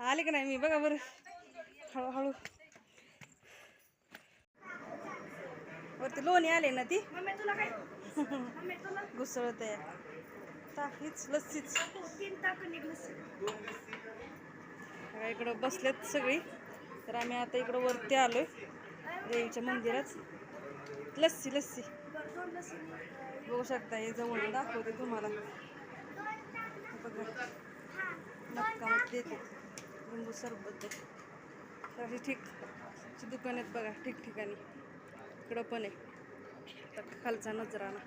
आले का नाही मी? बघा बरं. हळूहळू. वरती लोणी आले ना ती? घुसळत आहे. हीच लस्सीच. इकडं बसलेत सगळी. तर आम्ही आता इकडं वरती आलोय देवीच्या मंदिरात. लस्सी लस्सी. बघू शकता हे जवळ दाखवते तुम्हाला. बघा. नक्कामध्ये देते. लिंबू सरबत देते. अशी ठीक अशी दुकान आहेत बघा ठिकठिकाणी इकडं पण आहे. तर खालचा नजराना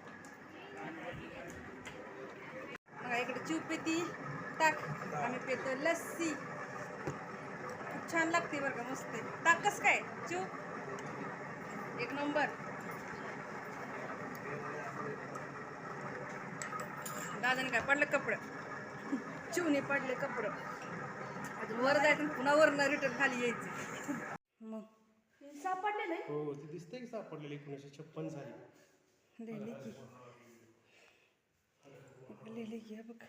बघा इकडे चिव पेती. टाक. आम्ही पेतो लस्सी. खूप छान लागते बरं का मस्त आहे. टाक कसं काय? चिव एक नंबर. दादाने काय पडलं कपडं? चिवने पडले कपडं. अजून वर जायचं पुन्हा वरनं रिटर्न खाली यायचं. मग. सापडले नाही? हो ते दिसतंय की सापडलेली एकोणीसशे छप्पन साली. लिहिली की. इकडे लिहिली की हे बघ.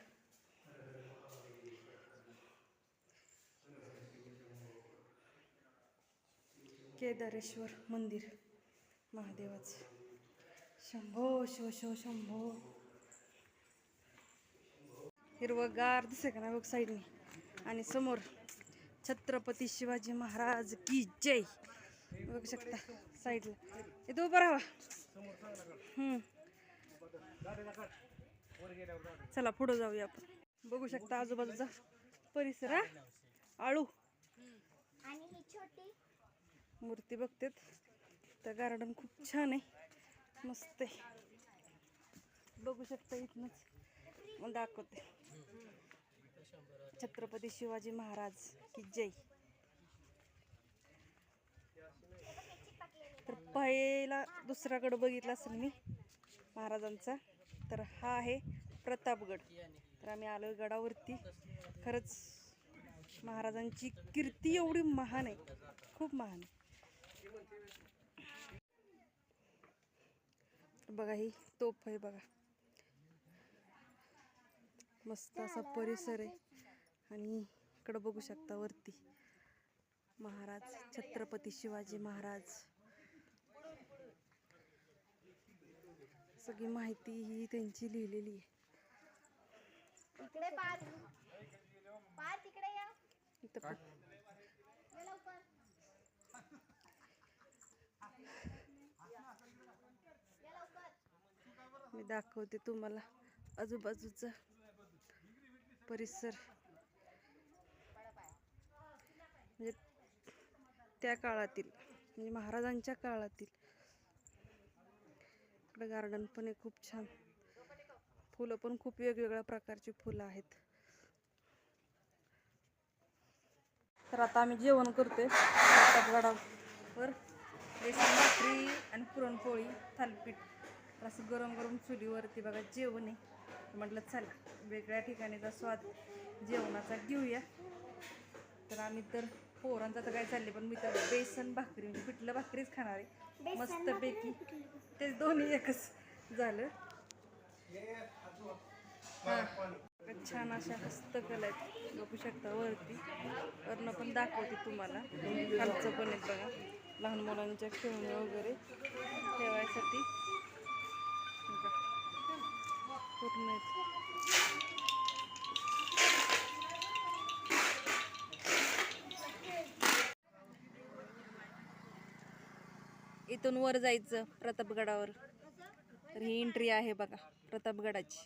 केदारेश्वर मंदिर. महादेवाचं. शंभो शिव शिव शंभो. हिरवगार दिसे का ना बघ साईडने आणि समोर छत्रपती शिवाजी महाराज की जय. बघू शकता साईडला इथं उभं राहा. चला पुढं जाऊया आपण. बघू शकता आजूबाजूचा परिसर हा? आळू. मूर्ती बघतेत. तर गार्डन खूप छान आहे. मस्त आहे. बघू शकता इथनच. दाखवते. छत्रपती शिवाजी महाराज की जय. तर पहिला दुसरागड बघितला असेल मी महाराजांचा तर हा आहे प्रतापगड. तर आम्ही आलोय गडावरती. खरंच महाराजांची कीर्ती एवढी महान आहे. खूप महान आहे. बघा ही तोफ आहे बघा. मस्त असा परिसर आहे. आणि इकडं बघू शकता वरती महाराज छत्रपती शिवाजी महाराज. सगळी माहिती ही त्यांची लिहिलेली आहे. इकडे पार पार तिकडे या. इथं मी दाखवते तुम्हाला आजूबाजूचा. परिसर. म्हणजे त्या काळातील म्हणजे महाराजांच्या काळातील. इकडे गार्डन पण आहे खूप छान. फुलं पण खूप वेगवेगळ्या प्रकारची फुलं आहेत. तर आता आम्ही जेवण करतोय. गडावर बेसन भाकरी आणि पुरणपोळी थालपीठ. असं गरम गरम चुलीवरती बघा जेवण आहे. म्हटलं चला वेगळ्या ठिकाणीचा स्वाद जेवणाचा घेऊया. तर आम्ही तर पोरांचं तर काय चालले पण मी तर बेसन भाकरी म्हणजे पिठलं भाकरीच खाणार आहे. मस्तपैकी ते दोन्ही एकच झालं. हां. छान अशा हस्तकला आहेत. बघू शकता वरती. वरनं पण दाखवते तुम्हाला. खालचं पण आहेत बघा. लहान मुलांच्या खेळणे वगैरे ठेवायसाठी. पूर्ण इथून वर जायचं प्रतापगडावर. तर ही एंट्री आहे बघा प्रतापगडाची.